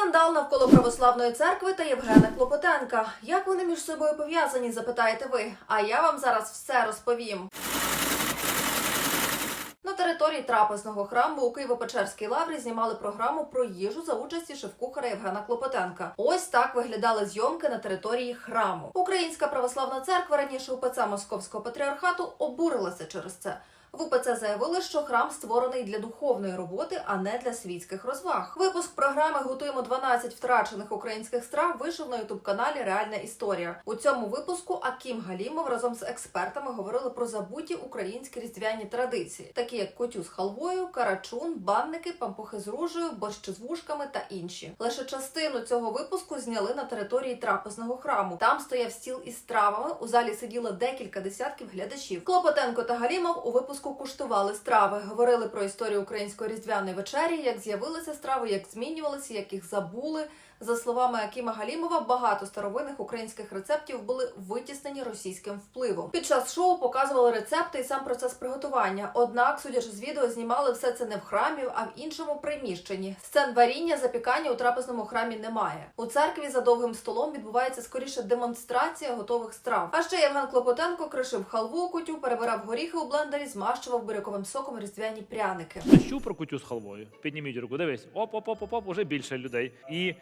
Скандал навколо православної церкви та Євгена Клопотенка. Як вони між собою пов'язані, запитаєте ви? А я вам зараз все розповім. На території трапезного храму у Києво-Печерській лаврі знімали програму про їжу за участі шеф-кухаря Євгена Клопотенка. Ось так виглядали зйомки на території храму. Українська православна церква раніше УПЦ Московського патріархату обурилася через це. В УПЦ заявили, що храм створений для духовної роботи, а не для світських розваг. Випуск програми Готуємо 12 втрачених українських страв вийшов на ютуб-каналі Реальна історія. У цьому випуску Акім Галімов разом з експертами говорили про забуті українські різдвяні традиції, такі як котю з халвою, карачун, банники, пампухи з ружею, борщ з вушками та інші. Лише частину цього випуску зняли на території трапезного храму. Там стояв стіл із стравами. У залі сиділо декілька десятків глядачів. Клопотенко та Галімов у випуску куштували страви, говорили про історію української різдвяної вечері, як з'явилися страви, як змінювалися, як їх забули. За словами Акіма Галімова, багато старовинних українських рецептів були витіснені російським впливом. Під час шоу показували рецепти і сам процес приготування. Однак, судячи з відео, знімали все це не в храмі, а в іншому приміщенні. Сцен варіння, запікання у трапезному храмі немає. У церкві за довгим столом відбувається скоріше демонстрація готових страв. А ще Євген Клопотенко кришив халву кутю, перебирав горіхи у блендері, змащував буряковим соком різдвяні пряники. Чув про кутю з халвою? Підніміть руку, дивись. Оп, оп, оп, оп, оп, уже більше людей. І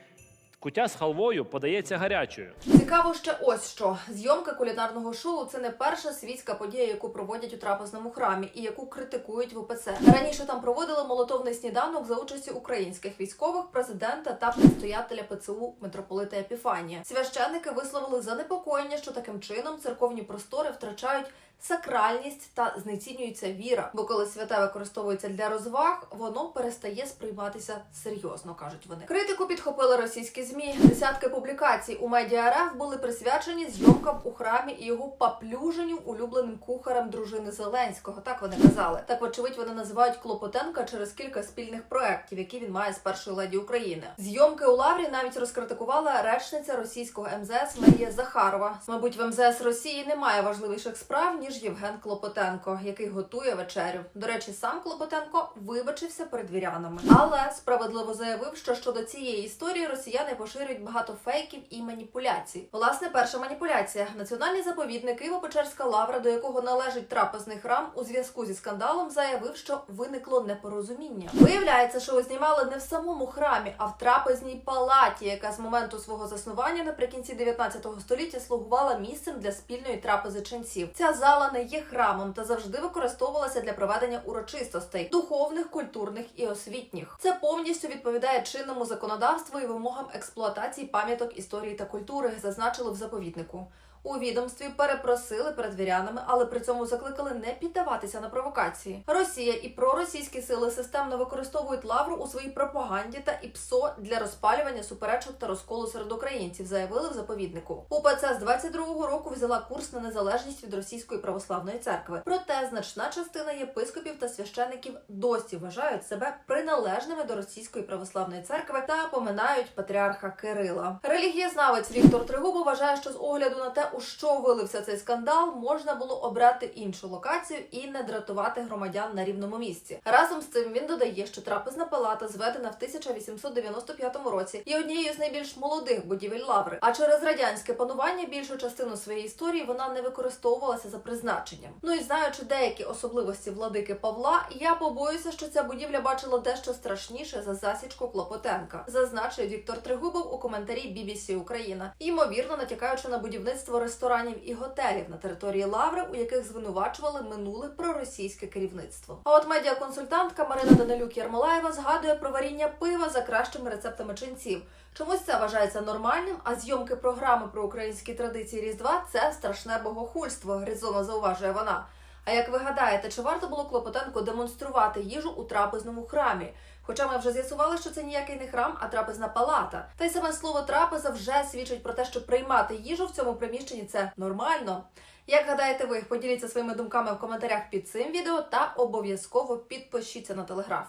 кутя з халвою подається гарячою. Цікаво ще ось що зйомка кулінарного шоу це не перша світська подія, яку проводять у трапезному храмі і яку критикують в УПЦ. Раніше там проводили молотовний сніданок за участі українських військових, президента та предстоятеля ПЦУ митрополита Епіфанія. Священники висловили занепокоєння, що таким чином церковні простори втрачають. Сакральність та знецінюється віра, бо коли святе використовується для розваг, воно перестає сприйматися серйозно, кажуть вони. Критику підхопили російські змі. Десятки публікацій у медіа РФ були присвячені зйомкам у храмі і його поплюженню улюбленим кухарем дружини Зеленського. Так вони казали. Так, вочевидь, вони називають Клопотенка через кілька спільних проєктів, які він має з першої леді України. Зйомки у Лаврі навіть розкритикувала речниця російського МЗС Марія Захарова. Мабуть, в МЗС Росії немає важливіших справ ніж Євген Клопотенко, який готує вечерю. До речі, сам Клопотенко вибачився перед вірянами, але справедливо заявив, що щодо цієї історії росіяни поширюють багато фейків і маніпуляцій. Власне, перша маніпуляція: національний заповідник Києво-Печерська лавра, до якого належить трапезний храм, у зв'язку зі скандалом заявив, що виникло непорозуміння. Виявляється, що знімали не в самому храмі, а в трапезній палаті, яка з моменту свого заснування наприкінці 19 століття слугувала місцем для спільної трапези ченців. Ця зала не є храмом та завжди використовувалася для проведення урочистостей духовних, культурних і освітніх. Це повністю відповідає чинному законодавству і вимогам експлуатації пам'яток історії та культури, зазначили в заповіднику. У відомстві перепросили перед вірянами, але при цьому закликали не піддаватися на провокації. Росія і проросійські сили системно використовують лавру у своїй пропаганді та ІПСО для розпалювання суперечок та розколу серед українців, заявили в заповіднику. УПЦ з 22-го року взяла курс на незалежність від російської православної церкви. Проте значна частина єпископів та священиків досі вважають себе приналежними до російської православної церкви та поминають патріарха Кирила. Релігієзнавець Віктор Тригубов вважає, що з огляду на те, у що вилився цей скандал, можна було обрати іншу локацію і не дратувати громадян на рівному місці. Разом з цим він додає, що трапезна палата, зведена в 1895 році, є однією з найбільш молодих будівель лаври. А через радянське панування більшу частину своєї історії вона не використовувалася за призначенням. Ну і знаючи деякі особливості владики Павла, я побоюся, що ця будівля бачила дещо страшніше за засічку Клопотенка, зазначив Віктор Тригубов у коментарі BBC Україна, ймовірно натякаючи на будівництво ресторанів і готелів на території Лаври, у яких звинувачували минуле проросійське керівництво. А от медіаконсультантка Марина Данилюк Ярмолаєва згадує про варіння пива за кращими рецептами ченців. Чомусь це вважається нормальним, а зйомки програми про українські традиції Різдва це страшне богохульство, резонно зауважує вона. А як ви гадаєте, чи варто було Клопотенко демонструвати їжу у трапезному храмі? Хоча ми вже з'ясували, що це ніякий не храм, а трапезна палата. Та й саме слово трапеза вже свідчить про те, що приймати їжу в цьому приміщенні це нормально. Як гадаєте ви, поділіться своїми думками в коментарях під цим відео та обов'язково підпишіться на телеграф.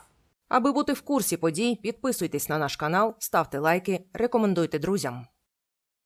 Аби бути в курсі подій, підписуйтесь на наш канал, ставте лайки, рекомендуйте друзям.